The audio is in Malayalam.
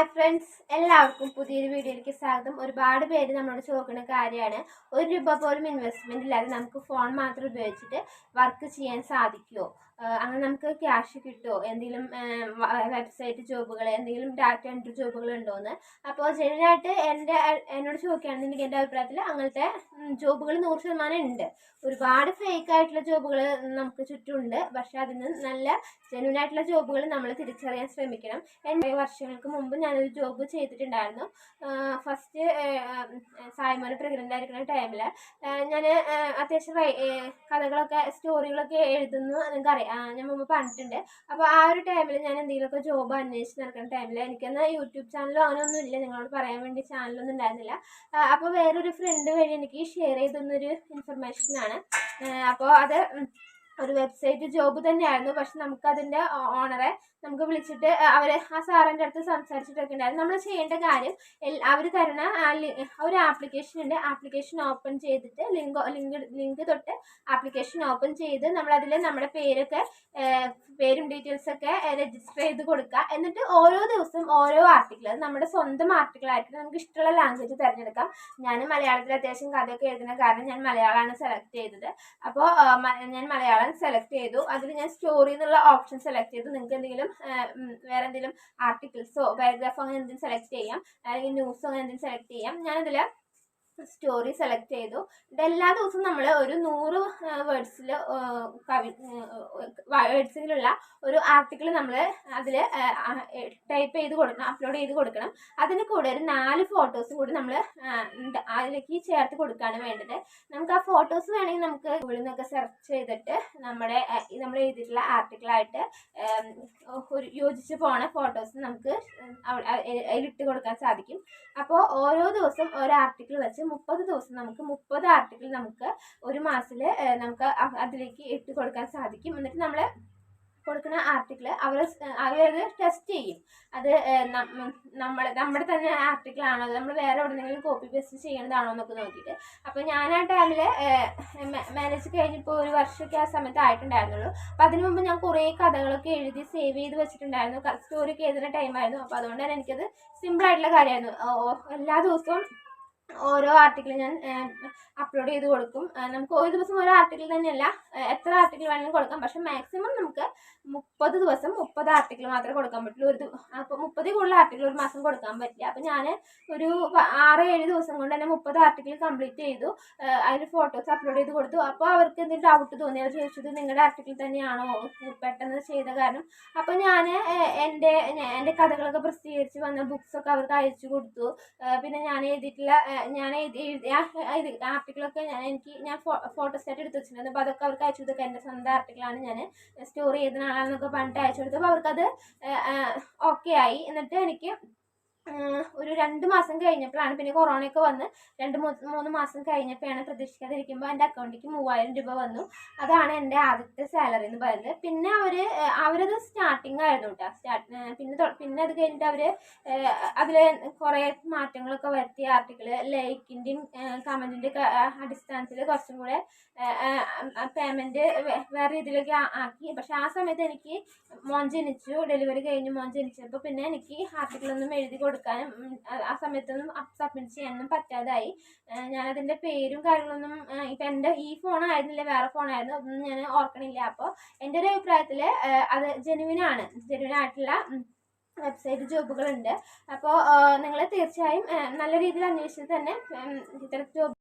ഹായ് ഫ്രണ്ട്സ് എല്ലാവർക്കും പുതിയൊരു വീഡിയോയിലേക്ക് സ്വാഗതം. ഒരുപാട് പേര് നമ്മളോട് ചോദിക്കുന്ന കാര്യമാണ്. ഒരു രൂപ പോലും ഇൻവെസ്റ്റ്മെന്റ് ഇല്ലാതെ നമുക്ക് ഫോൺ മാത്രം ഉപയോഗിച്ചിട്ട് വർക്ക് ചെയ്യാൻ സാധിക്കുമോ അങ്ങനെ നമുക്ക് ക്യാഷ് കിട്ടുമോ എന്തെങ്കിലും വെബ്സൈറ്റ് ജോബുകൾ എന്തെങ്കിലും ഡാറ്റ എൻട്രി ജോബുകൾ ഉണ്ടോ എന്ന് അപ്പോൾ ജനറലായിട്ട് എന്റെ എന്നോട് ചോദിക്കുകയാണെന്നുണ്ടെങ്കിൽ എന്റെ അഭിപ്രായത്തിൽ അങ്ങനത്തെ ജോബുകൾ നൂറ് ശതമാനം ഉണ്ട്. ഒരുപാട് ഫേക്ക് ആയിട്ടുള്ള ജോബുകൾ നമുക്ക് ചുറ്റുമുണ്ട്. പക്ഷെ അതിന് നല്ല ജെന്യൂൻ ആയിട്ടുള്ള ജോബുകൾ നമ്മൾ തിരിച്ചറിയാൻ ശ്രമിക്കണം. എന്റെ വർഷങ്ങൾക്ക് മുമ്പ് ഞാനൊരു ജോബ് ചെയ്തിട്ടുണ്ടായിരുന്നു. ഫസ്റ്റ് സായ്മോന് പ്രഗ്നന്റ് ആയിരിക്കുന്ന ടൈമിൽ ഞാൻ അത്യാവശ്യം കഥകളൊക്കെ സ്റ്റോറികളൊക്കെ എഴുതുന്നു. നിങ്ങൾക്കറിയാം. ഞാൻ മുമ്പ് പറഞ്ഞിട്ടുണ്ട്. അപ്പോൾ ആ ഒരു ടൈമിൽ ഞാൻ എന്തെങ്കിലുമൊക്കെ ജോബ് അന്വേഷിച്ച് നടക്കുന്ന ടൈമിൽ എനിക്കന്ന് യൂട്യൂബ് ചാനലോ അങ്ങനെയൊന്നും ഇല്ല. നിങ്ങളോട് പറയാൻ വേണ്ടി ചാനലൊന്നും ഉണ്ടായിരുന്നില്ല. അപ്പോൾ വേറൊരു ഫ്രണ്ട് വഴി എനിക്ക് ഷെയർ ഇൻഫർമേഷൻ ഇൻഫർമേഷനാണ് അപ്പോൾ അത് ഒരു വെബ്സൈറ്റ് ജോബ് തന്നെയായിരുന്നു. പക്ഷെ നമുക്ക് അതിന്റെ ഓണറെ നമുക്ക് വിളിച്ചിട്ട് അവർ ആ സാറിന്റെ അടുത്ത് സംസാരിച്ചിട്ടൊക്കെ ഉണ്ടായിരുന്നു നമ്മൾ ചെയ്യേണ്ട കാര്യം അവർ തരുന്ന ഒരു ആപ്ലിക്കേഷൻ ഉണ്ട്. ആപ്ലിക്കേഷൻ ഓപ്പൺ ചെയ്തിട്ട് ലിങ്ക് ലിങ്ക് ലിങ്ക് തൊട്ട് ആപ്ലിക്കേഷൻ ഓപ്പൺ ചെയ്ത് നമ്മളതിൽ നമ്മുടെ പേരൊക്കെ പേരും ഡീറ്റെയിൽസൊക്കെ രജിസ്റ്റർ ചെയ്ത് കൊടുക്കുക. എന്നിട്ട് ഓരോ ദിവസം ഓരോ ആർട്ടിക്കിൾ അത് നമ്മുടെ സ്വന്തം ആർട്ടിക്കിൾ ആയിട്ട് നമുക്ക് ഇഷ്ടമുള്ള ലാംഗ്വേജ് തിരഞ്ഞെടുക്കാം. ഞാൻ മലയാളത്തിൽ അത്യാവശ്യം കഥയൊക്കെ എഴുതുന്ന കാരണം ഞാൻ മലയാളമാണ് സെലക്ട് ചെയ്തത്. അപ്പോൾ ഞാൻ മലയാളം സെലക്ട് ചെയ്തു. അതിൽ ഞാൻ സ്റ്റോറി എന്നുള്ള ഓപ്ഷൻ സെലക്ട് ചെയ്തു. നിങ്ങൾക്ക് എന്തെങ്കിലും വേറെ എന്തെങ്കിലും ആർട്ടിക്കിൾസോ പാരഗ്രാഫോ അങ്ങനെ എന്തെങ്കിലും സെലക്ട് ചെയ്യാം. അല്ലെങ്കിൽ ന്യൂസോ അങ്ങനെ എന്തെങ്കിലും സെലക്ട് ചെയ്യാം. ഞാനതിൽ സ്റ്റോറി സെലക്ട് ചെയ്തു. എല്ലാ ദിവസവും നമ്മൾ ഒരു നൂറ് വേർഡ്സിൽ കവി വേർഡ്സിലുള്ള ഒരു ആർട്ടിക്കിൾ നമ്മൾ അതിൽ ടൈപ്പ് ചെയ്ത് കൊടുക്കണം അപ്ലോഡ് ചെയ്ത് കൊടുക്കണം. അതിന് കൂടെ ഒരു നാല് ഫോട്ടോസും കൂടി നമ്മൾ അതിലേക്ക് ചേർത്ത് കൊടുക്കുകയാണ് വേണ്ടത്. നമുക്ക് ആ ഫോട്ടോസ് വേണമെങ്കിൽ നമുക്ക് ഗൂഗിളിൽ നിന്നൊക്കെ സെർച്ച് ചെയ്തിട്ട് നമ്മുടെ നമ്മൾ എഴുതിയിട്ടുള്ള ആർട്ടിക്കിളായിട്ട് ഒരു യോജിച്ച് പോണ ഫോട്ടോസ് നമുക്ക് അതിലിട്ട് കൊടുക്കാൻ സാധിക്കും. അപ്പോൾ ഓരോ ദിവസം ഒരു ആർട്ടിക്കിൾ വെച്ച് മുപ്പത് ദിവസം നമുക്ക് മുപ്പത് ആർട്ടിക്കിൾ നമുക്ക് ഒരു മാസത്തിൽ നമുക്ക് അതിലേക്ക് ഇട്ട് കൊടുക്കാൻ സാധിക്കും. എന്നിട്ട് നമ്മൾ കൊടുക്കുന്ന ആർട്ടിക്കിൾ അവർ അവരത് ടെസ്റ്റ് ചെയ്യും. അത് നമ്മൾ നമ്മുടെ തന്നെ ആർട്ടിക്കിൾ ആണോ നമ്മൾ വേറെ എവിടെന്നെങ്കിലും കോപ്പി പേസ്റ്റ് ചെയ്യണതാണോ എന്നൊക്കെ നോക്കിയിട്ട്. അപ്പോൾ ഞാൻ ആ ടൈമിൽ മാനേജ് കഴിഞ്ഞിപ്പോൾ ഒരു വർഷമൊക്കെ ആ സമയത്ത് ആയിട്ടുണ്ടായിരുന്നുള്ളൂ. അപ്പോൾ അതിനു മുമ്പ് ഞാൻ കുറേ കഥകളൊക്കെ എഴുതി സേവ് ചെയ്ത് വെച്ചിട്ടുണ്ടായിരുന്നു. സ്റ്റോറി എഴുതുന്ന ടൈമായിരുന്നു അപ്പോൾ അതുകൊണ്ട് തന്നെ എനിക്കത് സിമ്പിൾ ആയിട്ടുള്ള കാര്യമായിരുന്നു. എല്ലാ ദിവസവും ഓരോ ആർട്ടിക്കിൾ ഞാൻ അപ്ലോഡ് ചെയ്ത് കൊടുക്കും. നമുക്ക് ഒരു ദിവസം ഒരു ആർട്ടിക്കിൾ തന്നെയല്ല എത്ര ആർട്ടിക്കിൾ വേണമെങ്കിലും കൊടുക്കാം. പക്ഷെ മാക്സിമം നമുക്ക് മുപ്പത് ദിവസം മുപ്പത് ആർട്ടിക്കിൾ മാത്രമേ കൊടുക്കാൻ പറ്റുള്ളൂ. ഒരു അപ്പോൾ മുപ്പതിൽ കൂടുതൽ ആർട്ടിക്കിൾ ഒരു മാസം കൊടുക്കാൻ പറ്റില്ല. അപ്പോൾ ഞാൻ ഒരു ആറ് ഏഴ് ദിവസം കൊണ്ട് തന്നെ മുപ്പത് ആർട്ടിക്കിൾ കംപ്ലീറ്റ് ചെയ്തു. അതിൽ ഫോട്ടോസ് അപ്ലോഡ് ചെയ്ത് കൊടുത്തു. അപ്പോൾ അവർക്ക് എന്തെങ്കിലും ഡൗട്ട് തോന്നി. അവർ ചോദിച്ചത് നിങ്ങളുടെ ആർട്ടിക്കിൾ തന്നെയാണോ? പെട്ടെന്ന് ചെയ്ത കാരണം? അപ്പോൾ ഞാൻ എന്റെ എന്റെ കഥകളൊക്കെ പ്രസിദ്ധീകരിച്ച് വന്ന ബുക്സൊക്കെ അവർക്ക് അയച്ചു കൊടുത്തു. പിന്നെ ഞാൻ എഴുതിയിട്ടുള്ള ഞാൻ ആർട്ടിക്കിളൊക്കെ ഞാൻ എനിക്ക് ഞാൻ ഫോട്ടോസ്റ്റാറ്റ് എടുത്ത് വെച്ചിട്ടുണ്ട്. അപ്പോൾ അതൊക്കെ അവർക്ക് അയച്ചു കൊടുക്കുക എന്റെ സ്വന്തം ആർട്ടിക്കിളാണ് ഞാൻ സ്റ്റോറി എഴുതുന്ന ആളാണെന്നൊക്കെ പറഞ്ഞിട്ട് അയച്ചു കൊടുത്തപ്പോൾ അവർക്കത് ഓക്കെ ആയി. എന്നിട്ട് എനിക്ക് ഒരു രണ്ട് മാസം കഴിഞ്ഞപ്പോഴാണ് പിന്നെ കൊറോണയൊക്കെ വന്ന് രണ്ട് മൂന്ന് മാസം കഴിഞ്ഞപ്പോഴാണ് പ്രതീക്ഷിക്കാതിരിക്കുമ്പോൾ എന്റെ അക്കൗണ്ടിലേക്ക് മൂവായിരം രൂപ വന്നു. അതാണ് എന്റെ ആദ്യത്തെ സാലറി എന്ന് പറയുന്നത്. പിന്നെ അവർ അവരത് സ്റ്റാർട്ടിങ് ആയിരുന്നു കേട്ടോ സ്റ്റാർട്ട് പിന്നെ പിന്നെ അത് കഴിഞ്ഞിട്ട് അവർ അതിൽ കുറേ മാറ്റങ്ങളൊക്കെ വരുത്തി. ആർട്ടിക്കിൾ ലൈക്കിന്റെയും കമന്റിന്റെ അടിസ്ഥാനത്തിൽ കുറച്ചും കൂടെ പേയ്മെന്റ് വേറെ രീതിയിലൊക്കെ ആക്കി. പക്ഷെ ആ സമയത്ത് എനിക്ക് മോൻ ജനിച്ചു. ഡെലിവറി കഴിഞ്ഞ് മോൻ ജനിച്ചപ്പോൾ പിന്നെ എനിക്ക് ആർട്ടിക്കിളൊന്നും എഴുതി കൊടുക്കാനും ആ- സമയത്തൊന്നും സബ്മിറ്റ് ചെയ്യാനൊന്നും പറ്റാതായി. ഞാനതിന്റെ പേരും കാര്യങ്ങളൊന്നും ഇപ്പം എന്റെ ഈ ഫോണായിരുന്നില്ല വേറെ ഫോണായിരുന്നു അതൊന്നും ഞാൻ ഓർക്കണില്ല. അപ്പോൾ എന്റെ ഒരു അഭിപ്രായത്തിൽ അത് ജെനുവിനാണ് ജെനുവിനായിട്ടുള്ള വെബ്സൈറ്റ് ജോബുകളുണ്ട് അപ്പോൾ നിങ്ങൾ തീർച്ചയായും നല്ല രീതിയിൽ അന്വേഷിച്ച് തന്നെ ഇത്തരം ജോബ്